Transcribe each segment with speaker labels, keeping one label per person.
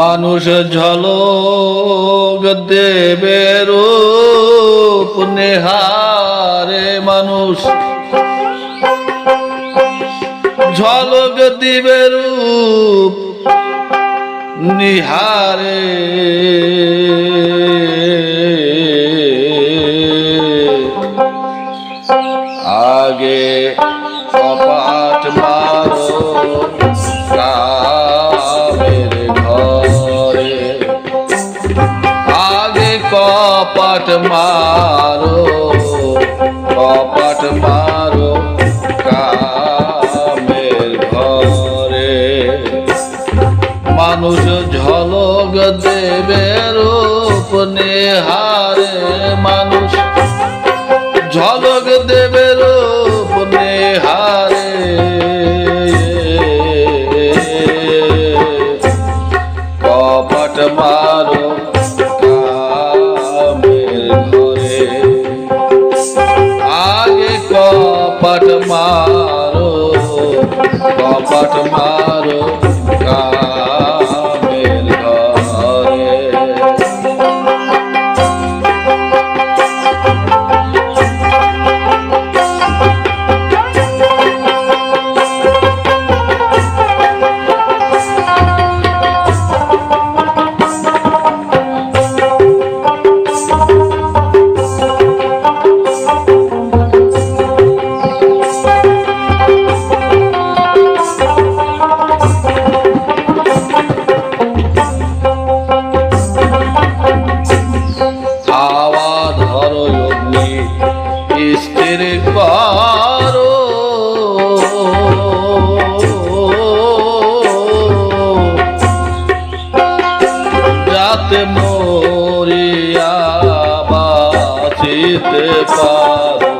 Speaker 1: মানুষ ঝলক দেবে রূপ নেহারে মানুষ। ঝলক দিবে রূপ নিহারে। আগে কপাট কপাট মারো কপাট মারো কামের ঘরে। মানুষ ঝলক দেবে রূপ নেহারে মানুষ। ঝলক দেবে কপট মারো কপট মরিয়া বাঁচিতে পারো।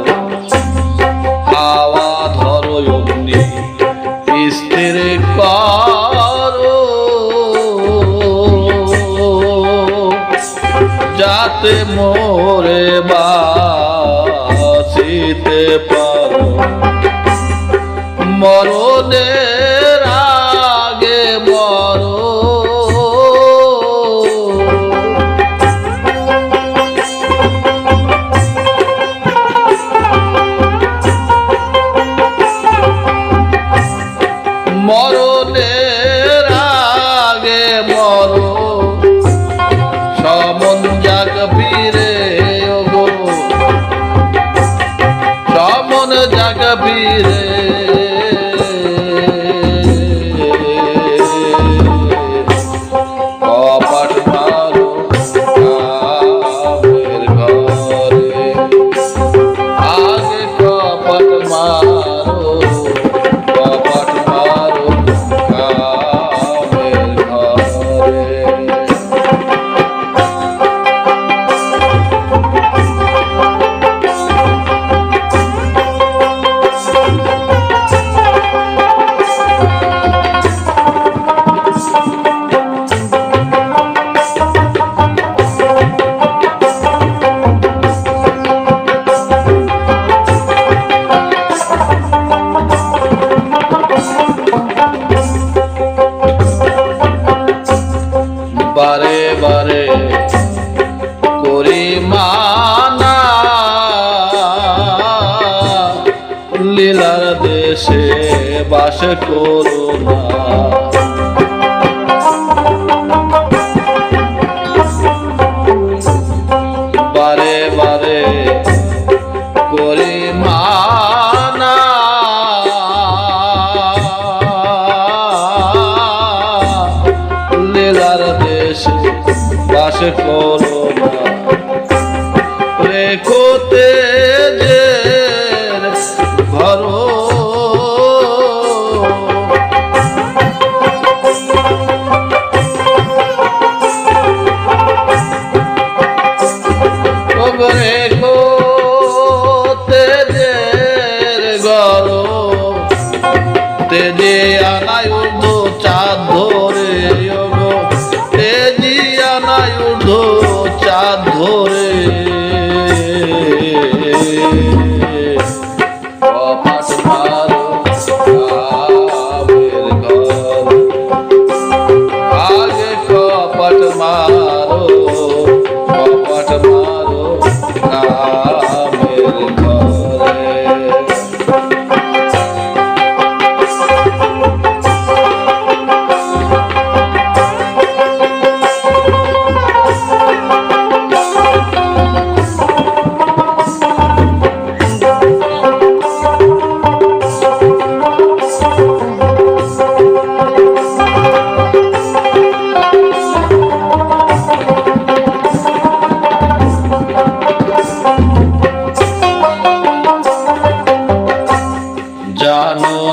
Speaker 1: হাওয়া ধরো অগ্নি স্থির করো। যাতে মোরে বাঁচিতে পারো। মরণের দেশে বাস করো না। তেজে আনাই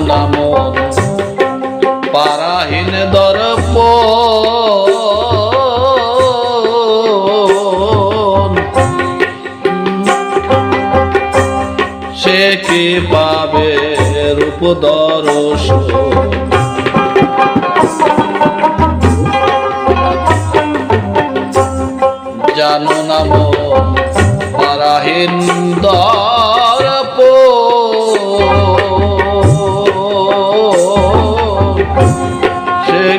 Speaker 1: নাম পারাহীন দর্প সে কি পাবে রূপ দর্শন? জানো নাম পারাহীন দর্প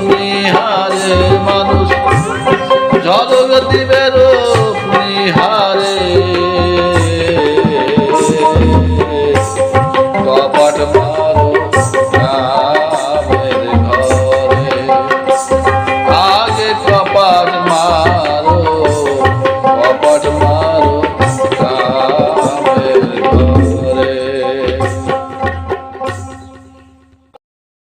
Speaker 1: জলগ দেবের মা